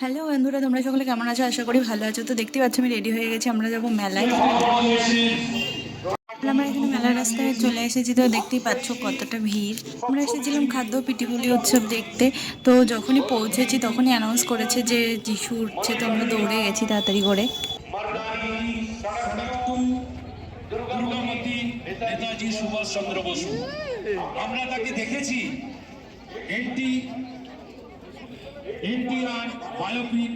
Hello বন্ধুরা, তোমরা সকলে কেমন আছো? আশা করি ভালো আছো। তো দেখতে পাচ্ছ, আমি রেডি হয়ে গেছি, আমরা যাব মেলায়। আমরা এখানে মেলার রাস্তায় চলে এসেছি, তো দেখতেই পাচ্ছ কতটা ভিড়। আমরা এসেছিলাম খাদ্য পিটিপুলি উৎসব দেখতে, তো যখনই পৌঁছেছি তখনই অ্যানাউন্স করেছে যে যিশু উঠছে, তো আমরা দৌড়ে গেছি তাড়াতাড়ি করে। আমরা তাকে দেখেছি। এনটিআর বায়োপিক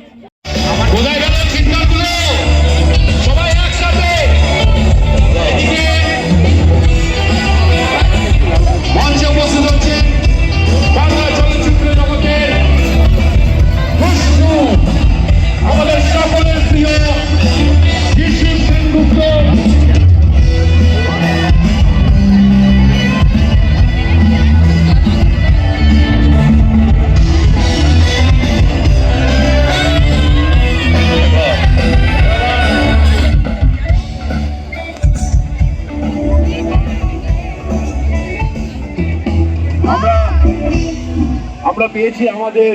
আমরা পেয়েছি আমাদের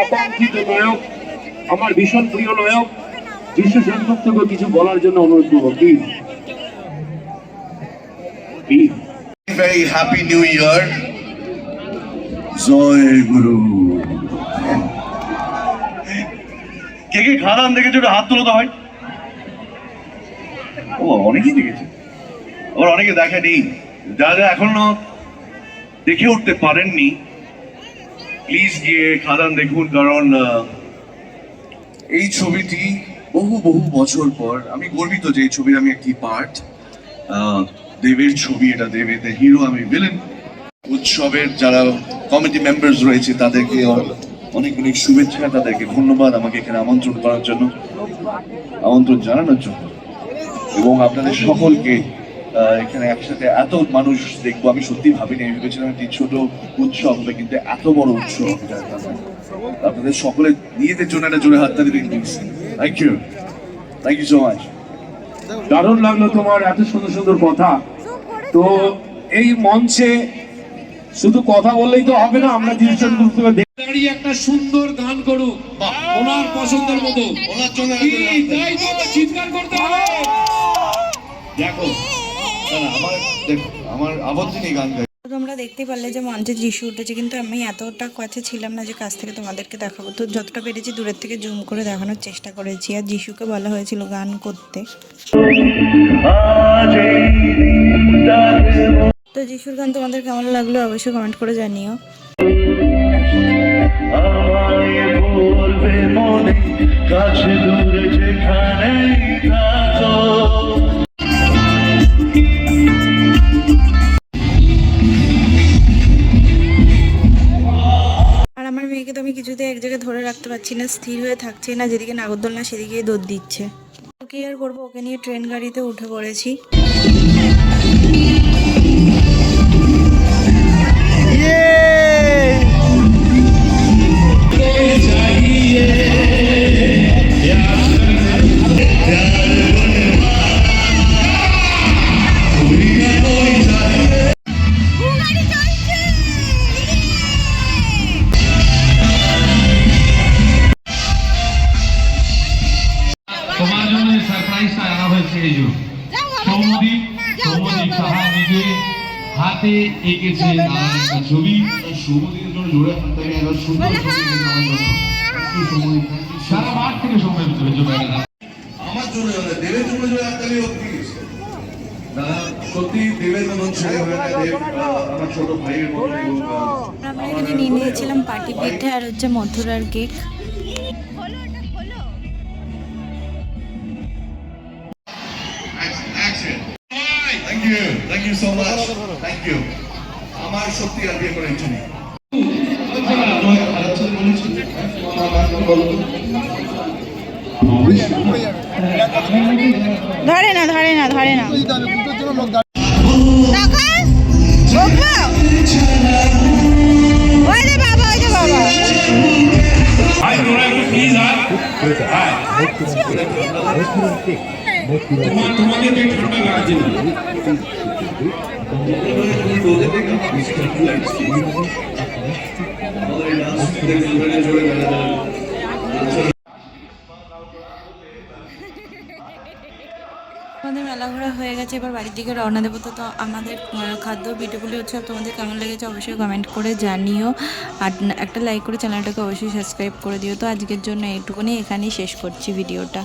আকাঙ্ক্ষিত নায়ক আমার ভীষণ প্রিয় নায়ক বিশ্ব সেনগুপ্তকে কিছু বলার জন্য অনুরোধ করব please please very happy new year. জয় গুরু। কে কে খাদান দেখেছে? একটু হাত তুলো তো হয় ও অনেকেই দেখেছে। আবার অনেকে দেখেনি। যারা এখনও দেখে উঠতে পারেননি প্লিজ গিয়ে খাদান দেখুন, কারণ এই ছবিটি বহু বহু বছর পর, আমি গর্বিত যে এই ছবির আমি একটি পার্ট দেবের ছবি, এটা দেবের হিরো আমি ভিলেন উৎসবের যারা কমিটি মেম্বার্স রয়েছে, তাদেরকে অনেক অনেক শুভেচ্ছা, তাদেরকে ধন্যবাদ আমাকে এখানে আমন্ত্রণ করার জন্য, আমন্ত্রণ জানানোর জন্য। এবং আপনাদের সকলকে এখানে একসাথে এত মানুষ দেখব আমি সত্যি ভাবিনি আমি ভেবেছিলাম একটি ছোট উৎসব হবে কিন্তু এত বড় উৎসব। আপনাদের সকলের নিজেদের জন্য একটা জোরে হাততালি দিন please thank you thank you so much দারুণ লাগল তোমার এত সুন্দর সুন্দর কথা। তো এই মঞ্চে শুধু কথা বললেই তো হবে না আমরা যিশু সেনগুপ্তকে দেখে দাঁড়িয়ে একটা সুন্দর গান করুক ওনার পছন্দের মতো। ওনার তাই তো চিৎকার করতে হবে। দেখো আমার দেখো আমার আপত্তি নেই গান গাই। তোমরা দেখতে পারলে যে মঞ্চে যিশু উঠেছে কিন্তু আমি এতটা কাছে ছিলাম না যে কাছ থেকে তোমাদেরকে দেখাবো। তো যতটা পেরেছি দূরের থেকে জুম করে দেখানোর চেষ্টা করেছি আর যিশুকে বলা হয়েছিল গান করতে। তো যিশুর গান তোমাদের কেমন লাগল অবশ্যই কমেন্ট করে জানিও। কাছে দূরে থাকো। তো আমি কিছুতে এক জায়গায় ধরে রাখতে পারছি না, স্থির হয়ে থাকছে না, যেদিকে নাগরদোলনা সেদিকেই দৌড় দিচ্ছে। ওকে আর করব, ওকে নিয়ে ট্রেন গাড়িতে উঠে পড়েছি। সৌমদীপ সৌমদীপ সাহা নিজে হাতে এঁকেছে নানান ছবি। সৌমদীপের জন্য জোরে হাততালি একবার সুন্দর ছবি. সারা মাঠ থেকে সময় ভিতরে জমে আমার জন্য দেবের জন্য জোরে হোক প্লিজ দাদা সত্যি দেবের মতন ছেলে না দেব আহ, আমার ছোট ভাইয়ের মতন আমরা এখানে নিয়ে নিয়েছিলাম পাটি পিঠে আর হচ্ছে মথুরার cake Thank you. Thank you so much. Thank you. আমার সত্যি আর বিয়ে করার ইচ্ছে নেই। ধরে না ধরে না ধরে না ঠান্ডা লাগাচ্ছে না আমাদের মেলা ঘোরা হয়ে গেছে, এবার বাড়ির দিকে রওনা দেবো। তো তো আমাদের খাদ্য ভিডিওগুলি হচ্ছে তোমাদের কেমন লেগেছে অবশ্যই কমেন্ট করে জানিও। আর একটা লাইক করে চ্যানেলটাকে অবশ্যই সাবস্ক্রাইব করে দিও। তো আজকের জন্য এইটুকুনি, এখানেই শেষ করছি ভিডিওটা।